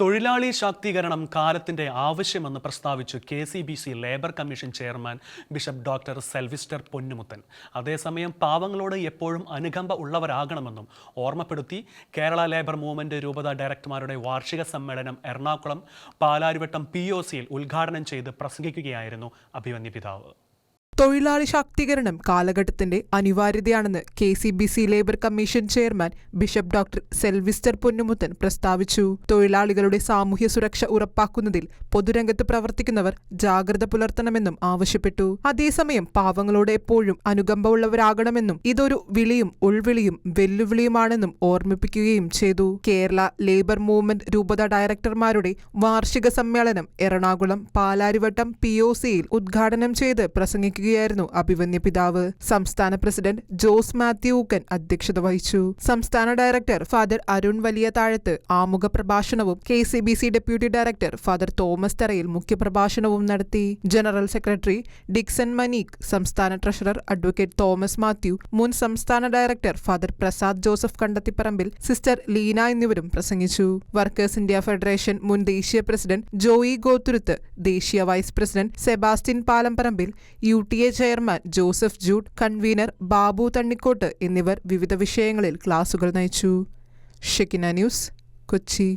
തൊഴിലാളി ശാക്തീകരണം കാലത്തിന്റെ ആവശ്യമെന്ന് പ്രസ്താവിച്ചു K C B C labour commission chairman bishop doctor Sylvester Ponnumuthan. അതേസമയം പാവങ്ങളോട് എപ്പോഴും അനുകമ്പ ഉള്ളവരാകണമെന്നും ഓർമ്മപ്പെടുത്തി കേരള ലേബർ മൂവ്മെന്റ് രൂപത ഡയറക്ടർമാരുടെ വാർഷിക സമ്മേളനം എറണാകുളം പാലാരിവട്ടം പി ഒ സിയിൽ ഉദ്ഘാടനം ചെയ്ത് പ്രസംഗിക്കുകയായിരുന്നു അഭിമന്യ പിതാവ്. തൊഴിലാളി ശാക്തീകരണം കാലഘട്ടത്തിന്റെ അനിവാര്യതയാണെന്ന് K C B C labour commission chairman bishop doctor Sylvester Ponnumuthan പ്രസ്താവിച്ചു. തൊഴിലാളികളുടെ സാമൂഹ്യ സുരക്ഷ ഉറപ്പാക്കുന്നതിൽ പൊതുരംഗത്ത് പ്രവർത്തിക്കുന്നവർ ജാഗ്രത പുലർത്തണമെന്നും ആവശ്യപ്പെട്ടു. അതേസമയം പാവങ്ങളോട് എപ്പോഴും അനുകമ്പ ഉള്ളവരാകണമെന്നും ഇതൊരു വിളിയും ഉൾവിളിയും വെല്ലുവിളിയുമാണെന്നും ഓർമ്മിപ്പിക്കുകയും ചെയ്തു. കേരള ലേബർ മൂവ്മെന്റ് രൂപത ഡയറക്ടർമാരുടെ വാർഷിക സമ്മേളനം എറണാകുളം പാലാരിവട്ടം പി ഒ സിയിൽ ഉദ്ഘാടനം ചെയ്ത് പ്രസംഗിക്കുകയായിരുന്നു അഭിവന്യ പിതാവ്. സംസ്ഥാന പ്രസിഡന്റ് ജോസ് മാത്യു ഊക്കൻ അധ്യക്ഷത വഹിച്ചു. സംസ്ഥാന ഡയറക്ടർ ഫാദർ അരുൺ വലിയ താഴത്ത് ആമുഖ പ്രഭാഷണവും K C B C deputy director father Thomas Tharayil മുഖ്യപ്രഭാഷണവും നടത്തി. ജനറൽ സെക്രട്ടറി ഡിക്സൺ മനീക് സംസ്ഥാന ട്രഷറർ അഡ്വക്കേറ്റ് തോമസ് മാത്യു മുൻ സംസ്ഥാന director father Prasad Joseph Kandathiparambil sister Leena എന്നിവരും പ്രസംഗിച്ചു. വർക്കേഴ്സ് ഇന്ത്യ ഫെഡറേഷൻ മുൻ ദേശീയ പ്രസിഡന്റ് ജോയി ഗോത്തുരുത്ത് ദേശീയ vice president Sebastian Palamparambil U T A chairman Joseph Jude convener Babu Thannikkot എന്നിവർ വിവിധ വിഷയങ്ങളിൽ ക്ലാസുകൾ നയിച്ചു. Shekinah news Kochi.